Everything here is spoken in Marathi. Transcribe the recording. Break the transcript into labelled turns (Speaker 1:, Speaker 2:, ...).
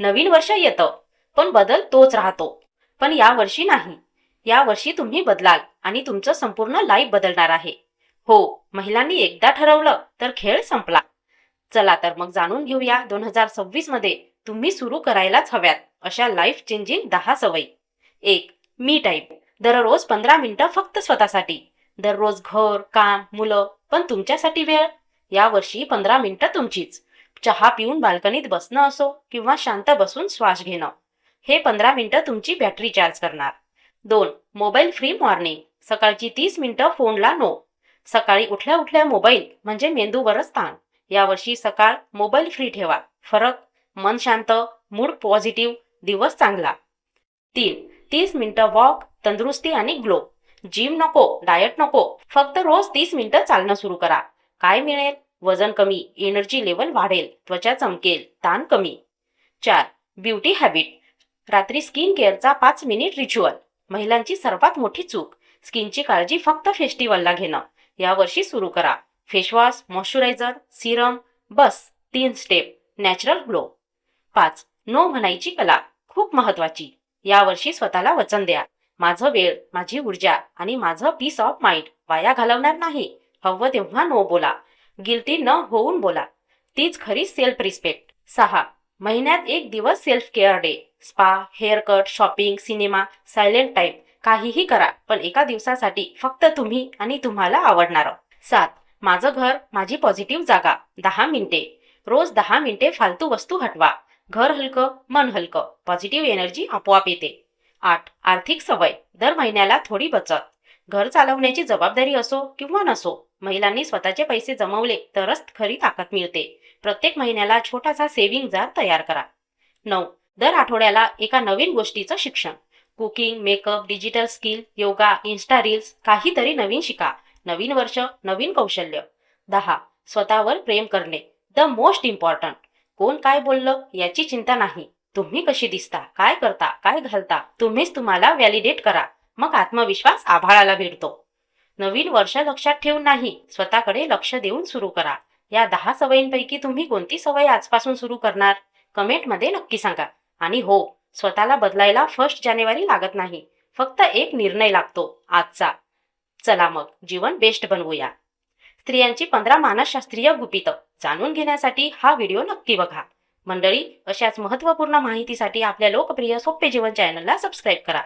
Speaker 1: नवीन वर्ष येतं. पण बदल तोच राहतो. पण या वर्षी नाही. या वर्षी तुम्ही बदलाल आणि तुमचं संपूर्ण लाईफ बदलणार आहे. हो महिलांनी एकदा ठरवलं तर खेळ संपला. चला तर मग जाणून घेऊया दोन हजार सव्वीसमध्ये तुम्ही सुरू करायलाच हव्यात अशा लाईफ चेंजिंग दहा सवयी. एक मी टाईप दररोज पंधरा मिनिटं फक्त स्वतःसाठी. दररोज घर काम मुलं पण तुमच्यासाठी वेळ. यावर्षी पंधरा मिनिटं तुमचीच. चहा पिऊन बाल्कनीत बसणं असो किंवा शांत बसून श्वास घेणं. हे पंधरा मिनिटं तुमची बॅटरी चार्ज करणार. दोन मोबाईल फ्री मॉर्निंग. सकाळची तीस मिनिटं फोनला नो. सकाळी उठल्या उठल्या मोबाईल म्हणजे मेंदूवरच ताण. यावर्षी सकाळ मोबाईल फ्री ठेवा. फरक मन शांत मूड पॉझिटिव्ह दिवस चांगला. तीन तीस मिनिटं वॉक तंदुरुस्ती आणि ग्लो. जिम नको डाएट नको. फक्त रोज तीस मिनिटं चालणं सुरू करा. काय मिळेल? वजन कमी एनर्जी लेवल वाढेल त्वचा चमकेल ताण कमी. चार ब्युटी हॅबिट रात्री स्किन केअरचा पाच मिनिट रिच्युअल महिलांची सर्वात मोठी चूक स्किनची काळजी फक्त फेस्टिवलला घेणं. यावर्षी सुरू करा. फेसवॉश मॉइश्चरायझर सिरम बस तीन स्टेप नॅचरल ग्लो पाच नो म्हणायची कला खूप महत्वाची. यावर्षी स्वतःला वचन द्या. माझं वेळ माझी ऊर्जा आणि माझं पीस ऑफ माइंड वाया घालवणार नाही. हवं तेव्हा नो बोला. गिल्टी न होऊन बोला. तीच खरी सेल्फ रिस्पेक्ट सहा. महिन्यात एक दिवस self care day spa haircut shopping cinema silent time काहीही करा पण एका दिवसासाठी फक्त तुम्ही आणि तुम्हाला आवडणारं. सात. माझं घर माझी पॉझिटिव्ह जागा. दहा मिनिटे. रोज दहा मिनिटे फालतू वस्तू हटवा. घर हलकं मन हलकं. पॉझिटिव्ह एनर्जी आपोआप येते. आठ. आर्थिक सवय. दर महिन्याला थोडी बचत. घर चालवण्याची जबाबदारी असो किंवा नसो. महिलांनी स्वतःचे पैसे जमवले तरच खरी ताकद मिळते. प्रत्येक महिन्याला छोटासा सेव्हिंग जार तयार करा. नऊ. दर आठवड्याला एका नवीन गोष्टीचं शिक्षण. Cooking makeup digital skill yoga Insta reels काहीतरी नवीन शिका. नवीन वर्ष नवीन कौशल्य. दहा. स्वतःवर प्रेम करणे. The most important. कोण काय बोललं याची चिंता नाही. तुम्ही कशी दिसता काय करता काय घालता तुम्हीच तुम्हाला व्हॅलिडेट करा. मग आत्मविश्वास आभाळाला भेटतो नवीन वर्ष लक्षात ठेवून नाही स्वतःकडे लक्ष देऊन सुरू करा. या दहा सवयींपैकी तुम्ही कोणती सवय आजपासून सुरू करणार? कमेंटमध्ये नक्की सांगा. आणि हो स्वतःला बदलायला फर्स्ट जानेवारी लागत नाही. फक्त एक निर्णय लागतो आजचा. चला मग जीवन बेस्ट बनवूया. स्त्रियांची पंधरा मानसशास्त्रीय गुपितं. जाणून घेण्यासाठी हा व्हिडिओ नक्की बघा. मंडळी अशाच महत्त्वपूर्ण माहितीसाठी आपल्या लोकप्रिय सोपे जीवन चॅनलला सबस्क्राईब करा.